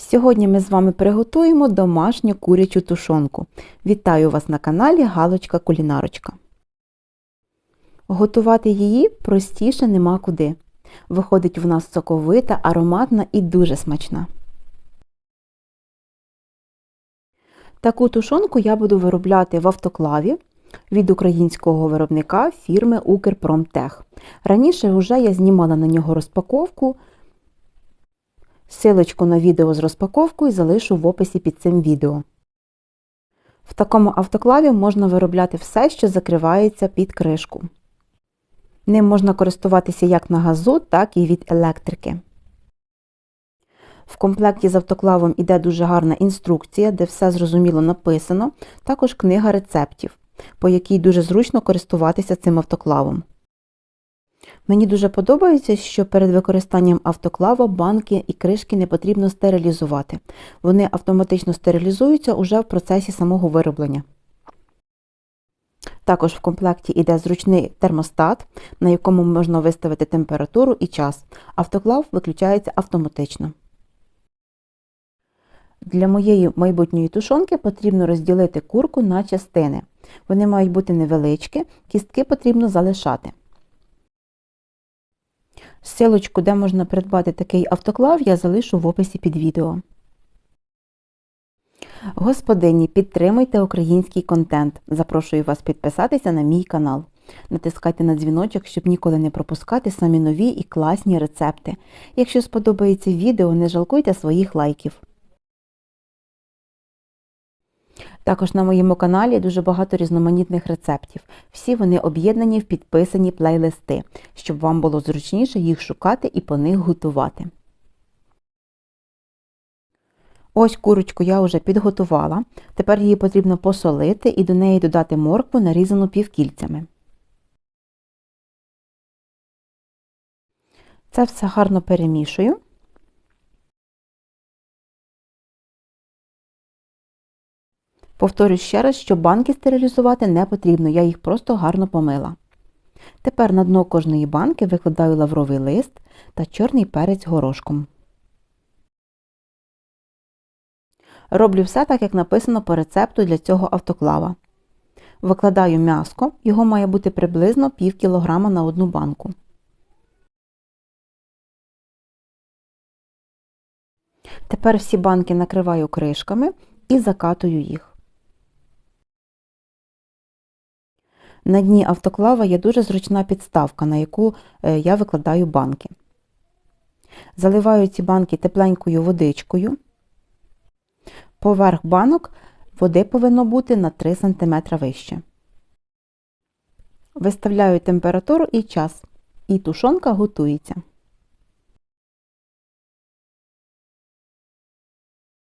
Сьогодні ми з вами приготуємо домашню курячу тушонку. Вітаю вас на каналі Галочка Кулінарочка. Готувати її простіше нема куди. Виходить в нас соковита, ароматна і дуже смачна. Таку тушонку я буду виробляти в автоклаві від українського виробника фірми Укрпромтех. Раніше вже я знімала на нього розпаковку. Силочку на відео з розпаковкою залишу в описі під цим відео. В такому автоклаві можна виробляти все, що закривається під кришку. Ним можна користуватися як на газу, так і від електрики. В комплекті з автоклавом іде дуже гарна інструкція, де все зрозуміло написано, також книга рецептів, по якій дуже зручно користуватися цим автоклавом. Мені дуже подобається, що перед використанням автоклава банки і кришки не потрібно стерилізувати. Вони автоматично стерилізуються уже в процесі самого вироблення. Також в комплекті йде зручний термостат, на якому можна виставити температуру і час. Автоклав виключається автоматично. Для моєї майбутньої тушонки потрібно розділити курку на частини. Вони мають бути невеличкі, кістки потрібно залишати. Силочку, де можна придбати такий автоклав, я залишу в описі під відео. Господині, підтримуйте український контент. Запрошую вас підписатися на мій канал. Натискайте на дзвіночок, щоб ніколи не пропускати самі нові і класні рецепти. Якщо сподобається відео, не жалкуйте своїх лайків. Також на моєму каналі дуже багато різноманітних рецептів. Всі вони об'єднані в підписані плейлисти, щоб вам було зручніше їх шукати і по них готувати. Ось курочку я вже підготувала. Тепер її потрібно посолити і до неї додати моркву, нарізану півкільцями. Це все гарно перемішую. Повторюю ще раз, що банки стерилізувати не потрібно, я їх просто гарно помила. Тепер на дно кожної банки викладаю лавровий лист та чорний перець горошком. Роблю все так, як написано по рецепту для цього автоклава. Викладаю м'яско, його має бути приблизно пів кілограма на одну банку. Тепер всі банки накриваю кришками і закатую їх. На дні автоклава є дуже зручна підставка, на яку е, я викладаю банки. Заливаю ці банки тепленькою водичкою. Поверх банок води повинно бути на 3 см вище. Виставляю температуру і час, і тушонка готується.